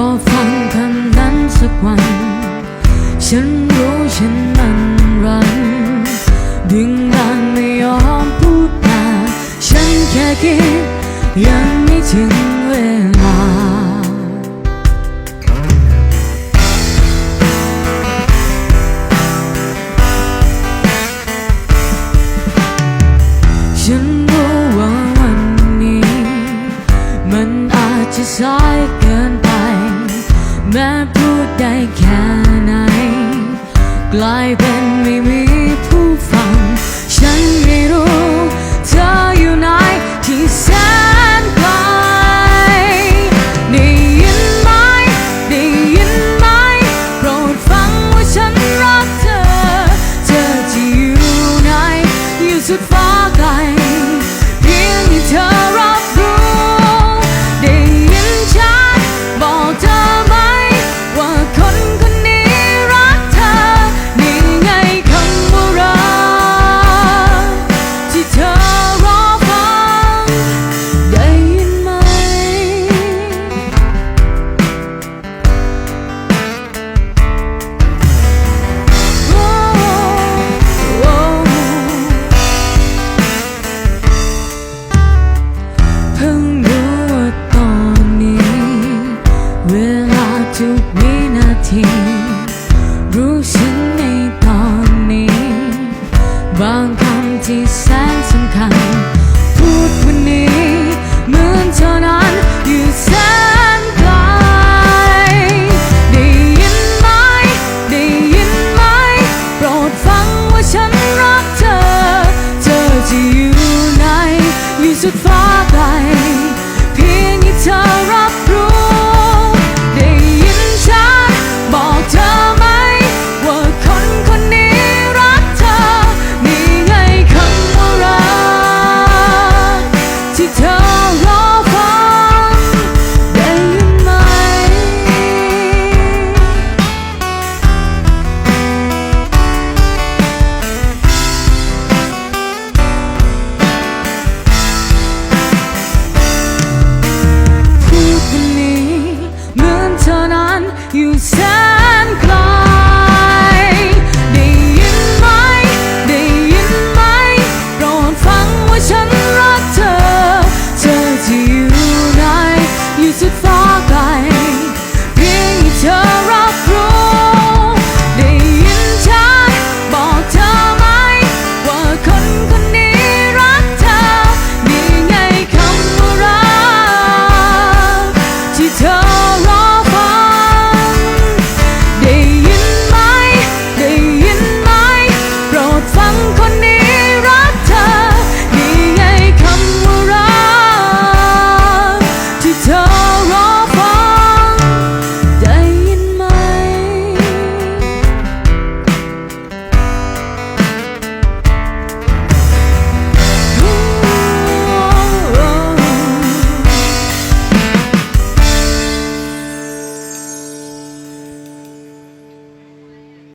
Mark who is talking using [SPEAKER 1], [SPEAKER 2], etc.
[SPEAKER 1] อฟังคำนั้นสักวัน ฉันรู้ฉันมันรัน ดึงดันไม่ยอมพูดมาฉันแค่คิดยังไม่ถึงเวลาฉันรู้ว่าวันนี้ มันอาจจะสาย แม้พูดได้แค่ไหน กลายเป็นไม่มี ทีรู้ฉันในตอนนี้ บางคำที่แสนสำคัญ พูดวันนี้เหมือนเท่านั้นอยู่แสนไกลได้ยินไหมได้ยินไหมโปรดฟังว่าฉันรักเธอ เธอจะอยู่ไหนอยู่สุดฟ้า You said